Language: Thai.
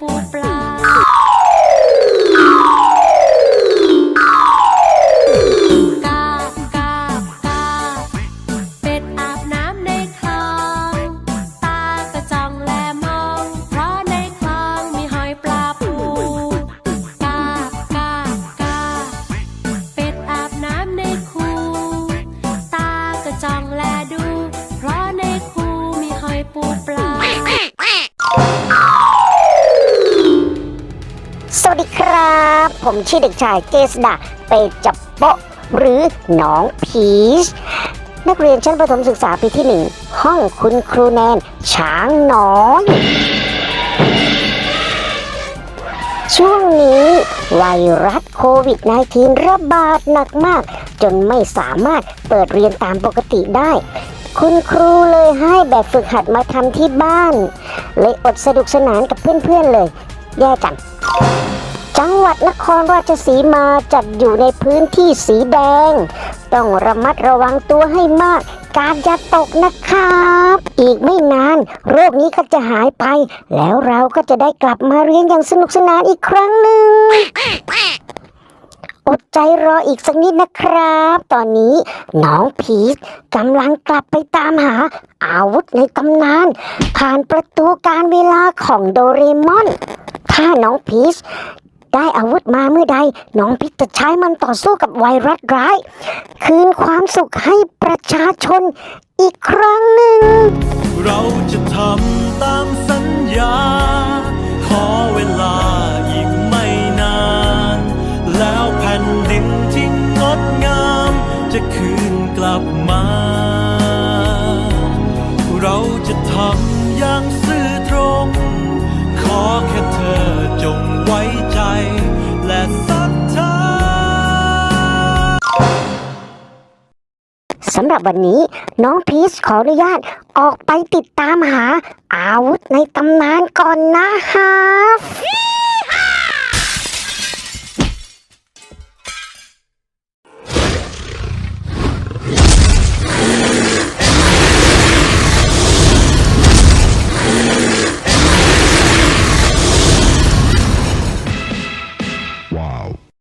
ปูปลา สวัสดีครับ ผมชื่อเด็กชายเจษดาเปจับโปะหรือน้องพีชนักเรียนชั้นประถมศึกษาปีที่หนึ่งห้องคุณครูแนนช้างน้อยช่วงนี้ไวรัสโควิด -19 ระบาดหนักมาก จนไม่สามารถเปิดเรียนตามปกติได้ คุณครูเลยให้แบบฝึกหัดมาทำที่บ้าน เลยอดสนุกสนานกับเพื่อนๆเลย แย่จัง จังหวัดนครราชสีมาจัดอยู่ในพื้นที่สีแดง ต้องระมัดระวังตัวให้มาก การจะตกนะครับ อีกไม่นาน โรคนี้ก็จะหายไป แล้วเราก็จะได้กลับมาเรียนอย่างสนุกสนานอีกครั้งหนึ่งอดใจรออีกสักนิดนะครับ ตอนนี้น้องพีชกำลังกลับไปตามหาอาวุธในตำนาน ผ่านประตูการเวลาของโดเรมอน ถ้าน้องพีช ได้อาวุธมาเมื่อใด น้องพีชจะใช้มันต่อสู้กับไวรัสร้าย คืนความสุขให้ประชาชนอีกครั้งหนึ่ง เราจะทำตามสัญญา ขอเวลาอีกไม่นาน แล้วแผ่นดินที่งดงาม จะคืนกลับมา สำหรับวันนี้น้องพีชขออนุญาตออกไปติดตามหาอาวุธในตำนานก่อนนะฮะ